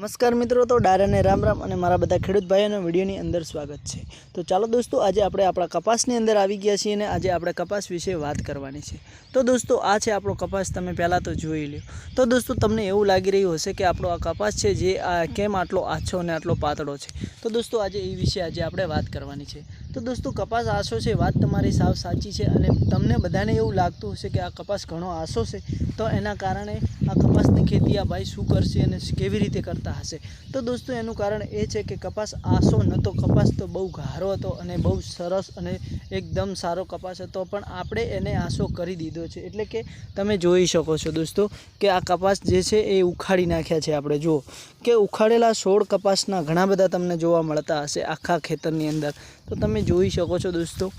નમસ્કાર મિત્રો, તો ડાયરાને રામ રામ અને મારા બધા ખેડૂત ભાઈઓના વિડીયોની અંદર સ્વાગત છે. તો ચાલો દોસ્તો, આજે આપણે આપણા કપાસની અંદર આવી ગયા છીએ અને આજે આપણે કપાસ વિશે વાત કરવાની છે. તો દોસ્તો, આ છે આપણો કપાસ, તમે પહેલાં તો જોઈ લ્યો. તો દોસ્તો, તમને એવું લાગી રહ્યું હશે કે આપણો આ કપાસ છે જે આ કેમ આટલો આછો અને આટલો પાતળો છે. તો દોસ્તો, આજે એ વિશે આજે આપણે વાત કરવાની છે. તો દોસ્તો, કપાસ આસો છે, વાત તમારી સાવ સાચી છે અને તમને બધાને એવું લાગતું હશે કે આ કપાસ ઘણો આસો છે, તો એના કારણે આ કપાસની ખેતી આ ભાઈ શું કરશે અને કેવી રીતે કરતા હશે? તો દોસ્તો, એનું કારણ એ છે કે કપાસ આસો નહોતો, કપાસ તો બહુ ગારો હતો અને બહુ સરસ અને એકદમ સારો કપાસ હતો, પણ આપણે એને આસો કરી દીધો છે. એટલે કે તમે જોઈ શકો છો દોસ્તો કે આ કપાસ જે છે એ ઉખાડી નાખ્યા છે આપણે, જુઓ. કે ઉખાડેલા સોળ કપાસના ઘણા બધા તમને જોવા મળતા હશે આખા ખેતરની અંદર. તો તમે જોઈ શકો છો દોસ્તો.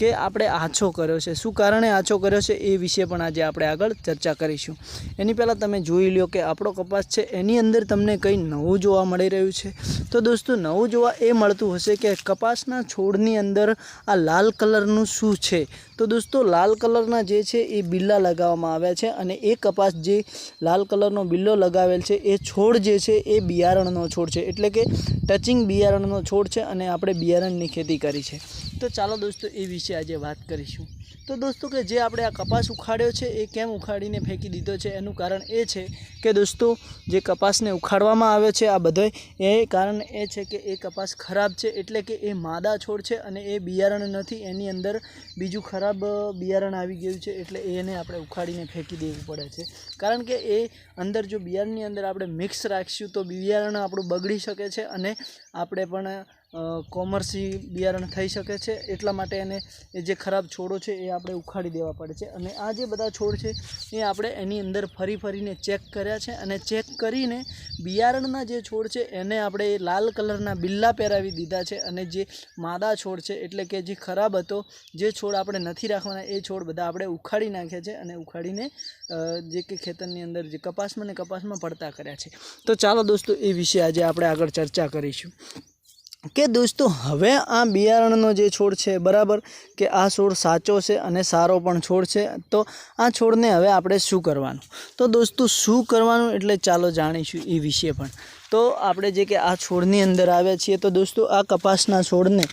કે આપણે આછો કર્યો છે. શું કારણે આછો કર્યો છે એ વિશે પણ આજે આપણે આગળ ચર્ચા કરીશું. એની પહેલાં તમે જોઈ લો કે આપણો કપાસ છે એની અંદર તમને કંઈ નવું જોવા મળી રહ્યું છે. તો દોસ્તો, નવું જોવા એ મળતું હશે કે કપાસના છોડની અંદર આ લાલ કલરનું શું છે? તો દોસ્તો, લાલ કલરના જે છે એ બિલ્લા લગાવવામાં આવ્યા છે અને એ કપાસ જે લાલ કલરનો બિલ્લો લગાવેલ છે એ છોડ જે છે એ બિયારણનો છોડ છે. એટલે કે ટચિંગ બિયારણનો છોડ છે અને આપણે બિયારણની ખેતી કરી છે. તો ચાલો દોસ્તો એ વિશે આજે વાત કરીશું. તો દોસ્તો કે જે આપણે આ કપાસ ઉખાડ્યો છે, એ કેમ ઉખાડીને ફેંકી દીધો છે? એનું કારણ એ છે કે દોસ્તો, જે કપાસને ઉખાડવામાં આવ્યો છે આ બધો, એ કારણ એ છે કે એ કપાસ ખરાબ છે એટલે કે એ માદા છોડ છે અને એ બિયારણ નથી, એની અંદર બીજું ખરાબ બિયારણ આવી ગયું છે એટલે એને આપણે ઉખાડીને ફેંકી દેવું પડે છે. કારણ કે એ અંદર જો બિયારણની અંદર આપણે મિક્સ રાખીશું તો બિયારણ આપણું બગડી શકે છે અને આપણે પણ કોમર્સી બિયારણ થઈ શકે છે. એટલા માટે એને એ જે ખરાબ છોડો છે એ આપણે ઉખાડી દેવા પડે છે. અને આ જે બધા છોડ છે એ આપણે એની અંદર ફરી ફરીને ચેક કર્યા છે અને ચેક કરીને બિયારણના જે છોડ છે એને આપણે લાલ કલરના બિલ્લા પહેરાવી દીધા છે. અને જે માદા છોડ છે એટલે કે જે ખરાબ હતો, જે છોડ આપણે નથી રાખવાના, એ છોડ બધા આપણે ઉખાડી નાખ્યા છે અને ઉખાડીને જે કે ખેતરની અંદર જે કપાસમાં ને કપાસમાં પડતા કર્યા છે. તો ચાલો દોસ્તો, એ વિશે આજે આપણે આગળ ચર્ચા કરીશું. કે દોસ્તો, હવે આ બિયારણનો જે છોડ છે, બરાબર? કે આ છોડ સાચો છે અને સારો પણ છોડ છે, તો આ છોડને હવે આપણે શું કરવાનું? તો દોસ્તો, શું કરવાનું? એટલે ચાલો જાણીશું એ વિશે પણ. તો આપણે જે કે આ છોડની અંદર આવ્યા છીએ, તો દોસ્તો આ કપાસના છોડને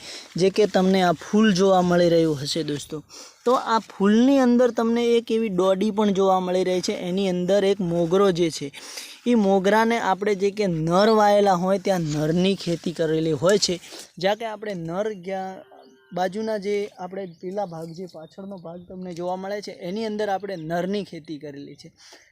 જે કે તમને આ ફૂલ જોવા મળી રહ્યું હશે દોસ્તો. તો આ ફૂલની અંદર તમને એક એવી દોડી પણ જોવા મળી રહી છે, એની અંદર એક મોગરો જે છે, એ મોગરાને આપણે જે કે નર વાયેલા હોય, ત્યાં નરની ખેતી કરેલી હોય છે. જ્યાં કે આપણે નર જ્યાં બાજુના જે આપણે પેલા ભાગ જે પાછળનો ભાગ તમને જોવા મળે છે, એની અંદર આપણે નરની ખેતી કરેલી છે.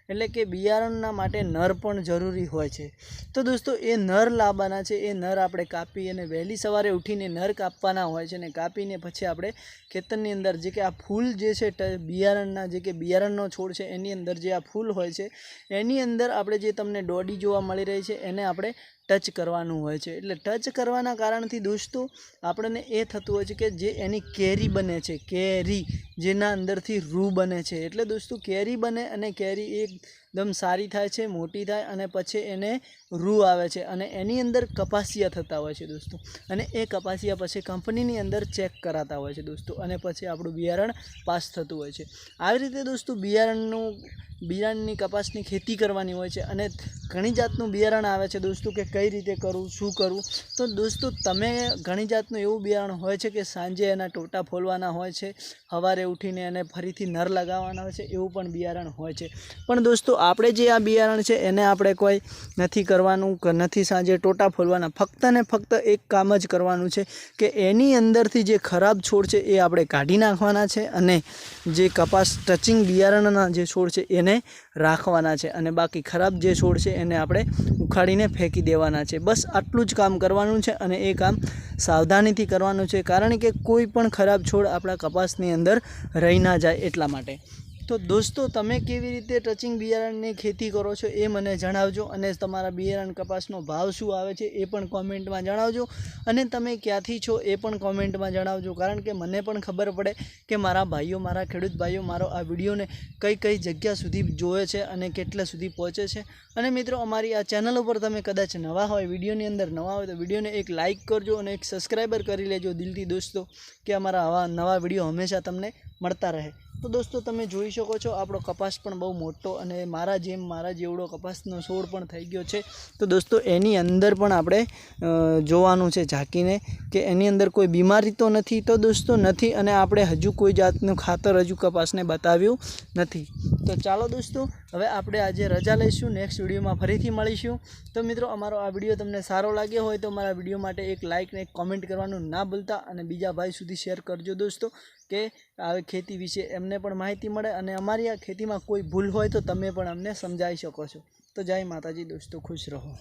એટલે કે બિયારણના માટે નર પણ જરૂરી હોય છે. તો દોસ્તો, એ નર લાવવાના છે, એ નર આપણે કાપી અને વહેલી સવારે ઉઠીને નર કાપવાના હોય છે ને કાપીને પછી આપણે ખેતરની અંદર જે કે આ ફૂલ જે છે બિયારણના જે કે બિયારણનો છોડ છે, એની અંદર જે આ ફૂલ હોય છે, એની અંદર આપણે જે તમને દોડી જોવા મળી રહી છે, એને આપણે ટચ કરવાનું હોય છે. એટલે ટચ કરવાના કારણથી દોસ્તો, આપણને એ થતું હોય છે કે જે એની કેરી બને છે, કેરી જેના અંદરથી રૂ બને છે. એટલે દોસ્તો, કેરી બને અને કેરી એકદમ સારી થાય છે, મોટી થાય અને પછી એને રૂ આવે છે અને એની અંદર કપાસિયા થતા હોય છે દોસ્તો. અને એ કપાસિયા પછી કંપનીની અંદર ચેક કરાતા હોય છે દોસ્તો અને પછી આપણું બિયારણ પાસ થતું હોય છે. આવી રીતે દોસ્તો બિયારણનું, બિયારણની કપાસની ખેતી કરવાની હોય છે અને ઘણી જાતનું બિયારણ આવે છે દોસ્તો કે કઈ રીતે કરવું, શું કરવું. તો દોસ્તો તમે ઘણી જાતનું એવું બિયારણ હોય છે કે સાંજે એના ટોટા ફોલવાના હોય છે સવારે ઉઠીને એને ફરીથી નર લગાવવાના હોય છે એવું પણ બિયારણ હોય છે. પણ દોસ્તો આપણે જે આ બિયારણ છે, એને આપણે કોઈ નથી કરવાનું નથી સાંજે ટોટા ફોલવાના. ફક્ત ને ફક્ત એક કામ જ કરવાનું છે કે એની અંદરથી જે ખરાબ છોડ છે, એ આપણે કાઢી નાખવાના છે અને જે કપાસ ટચિંગ બિયારણના જે છોડ છે, એને રાખવાના છે અને બાકી ખરાબ જે છોડ છે, એને આપણે ઉખાડીને ફેંકી દેવાના છે. બસ આટલું જ કામ કરવાનું છે અને એ કામ સાવધાનીથી કરવાનું છે. કારણ કે કોઈ પણ ખરાબ છોડ આપણા કપાસની અંદર રહી ના જાય એટલા માટે. તો દોસ્તો, તમે કેવી રીતે ટચિંગ બિયારણની ખેતી કરો છો એ મને જણાવજો અને તમારા બિયારણ કપાસનો ભાવ શું આવે છે એ પણ કોમેન્ટમાં જણાવજો અને તમે ક્યાંથી છો એ પણ કોમેન્ટમાં જણાવજો કારણ કે મને પણ ખબર પડે કે મારા ભાઈઓ, મારા ખેડૂત ભાઈઓ મારો આ વિડીયોને કઈ કઈ જગ્યા સુધી જોવે છે અને કેટલા સુધી પહોંચે છે. અને મિત્રો, અમારી આ ચેનલ ઉપર તમે કદાચ નવા હોય, વિડીયોની અંદર નવા હોય તો વિડીયોને એક લાઇક કરજો અને એક સબસ્ક્રાઈબર કરી લેજો દિલથી દોસ્તો, કે અમારા આવા નવા વીડિયો હંમેશા તમને મળતા રહે. તો દોસ્તો, તમે જોઈ શકો છો, આપણો કપાસ પણ બહુ મોટો અને મારા જેમ મારા જેવડો કપાસનો છોડ પણ થઈ ગયો છે. તો દોસ્તો, એની અંદર પણ આપણે જોવાનું છે ઝાંકીને કે એની અંદર કોઈ બીમારી તો નથી તો દોસ્તો નથી અને આપણે હજુ કોઈ જાતનું ખાતર હજુ કપાસને બતાવ્યું નથી. તો ચાલો દોસ્તો, હવે આપણે આજે રજા લઈશું નેક્સ્ટ વિડીયોમાં ફરીથી મળીશું. તો મિત્રો, અમારો આ વીડિયો તમને સારો લાગ્યો હોય તો મારા વીડિયો માટે એક લાઇક ને એક કોમેન્ટ કરવાનું ના ભૂલતા અને બીજા ભાઈ સુધી શેર કરજો દોસ્તો. કે આવી ખેતી વિશે એમને પણ માહિતી મળે અને અમારી આ ખેતીમાં કોઈ ભૂલ હોય તો તમે પણ અમને સમજાવી શકો છો. તો જય માતાજી દોસ્તો, ખુશ રહો.